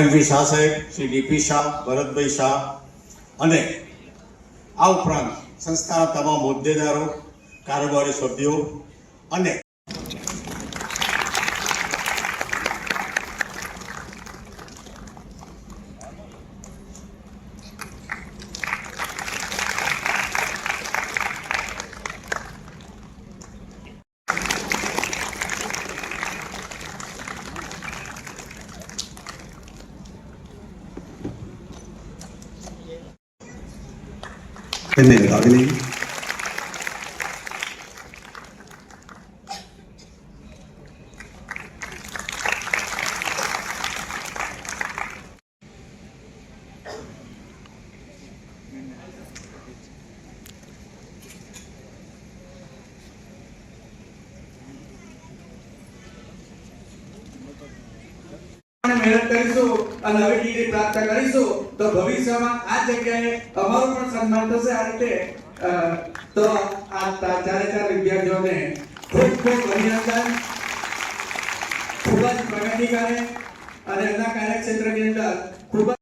એમ V Shah સાહેબ, Shri DP Shah, Bharatbhai Shah અને આ ઉપરાંત સંસ્થાના તમામ હોદ્દેદારો, કારોબારી સભ્યો અને 在你里打的 મહેનત કરીશું અને નવી ડિગ્રી પ્રાપ્ત કરીશું, તો ભવિષ્યમાં આ જગ્યાએ અમારું પણ સન્માન થશે. આ રીતે તો આ ચારે ચાર વિદ્યાર્થીઓને ખૂબ ખૂબ અભિનંદન. ખૂબ જ પ્રગતિ કરે અને એમના કાર્યક્ષેત્રની અંદર ખૂબ જ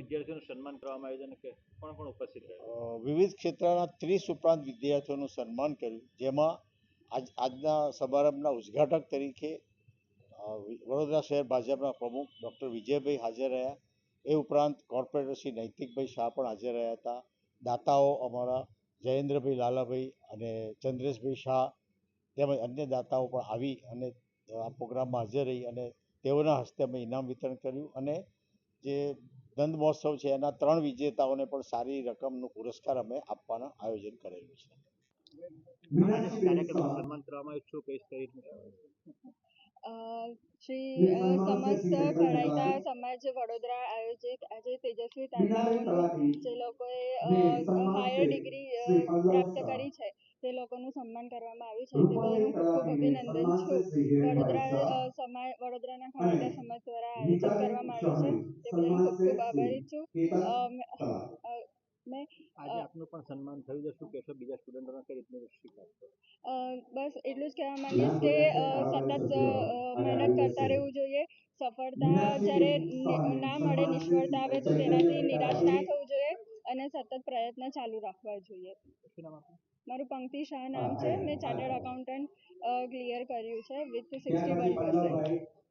વિદ્યાર્થીઓનું સન્માન કરવામાં આવ્યું અને કોણ ઉપસ્થિત વિવિધ ક્ષેત્રના ત્રીસ ઉપરાંત વિદ્યાર્થીઓનું સન્માન કર્યું, જેમાં આજ, આજના સમારંભના ઉદ્ઘાટક તરીકે વડોદરા શહેર ભાજપના પ્રમુખ ડૉક્ટર વિજયભાઈ હાજર રહ્યા. એ ઉપરાંત કોર્પોરેટર શ્રી નૈતિકભાઈ શાહ પણ હાજર રહ્યા હતા. દાતાઓ અમારા જયેન્દ્રભાઈ લાલાભાઈ અને ચંદ્રેશભાઈ શાહ તેમજ અન્ય દાતાઓ પણ આવી અને આ પ્રોગ્રામમાં હાજર રહી અને તેઓના હસ્તે અમે ઇનામ વિતરણ કર્યું અને જે દંડ મહોત્સવ છે એના ત્રણ વિજેતાઓને પણ સારી રકમનો પુરસ્કાર અમે આપવાના આયોજન કરેલું છે. શ્રી સમસ્ત કડાઈતા સમાજ વડોદરા આયોજિત આજે તેજસ્વી તાંડાઓનું જે લોકોએ હાયર ડિગ્રી પ્રાપ્ત કરી છે તે લોકોનું સન્માન કરવામાં આવ્યું છે. તે બદલ હું ખૂબ ખૂબ અભિનંદન છું. વડોદરા વડોદરાના કડાઈતા સમાજ દ્વારા આયોજન કરવામાં આવ્યું છે. તે બદલ ખૂબ ખૂબ આભારી છું. મે- આજે આપનું પણ સન્માન થયું છે. શું કહેશો? બીજા સ્ટુડન્ટોને કઈ રીતનું શીખાશે બસ એટલું જ કહેવા માંગીશ કે સતત મહેનત કરતા રહેવું જોઈએ. સફળતા જ્યારે ના મળે નિષ્ફળતા આવે તો તેનાથી નિરાશ ના થવું જોઈએ અને સતત પ્રયત્ન ચાલુ રાખવા જોઈએ. મારું પંક્તિ શાહ નામ છે. મેં ચાર્ટર્ડ અકાઉન્ટન્ટ ક્લિયર કર્યું છે વિથ સિક્સટી વન પર્સન્ટ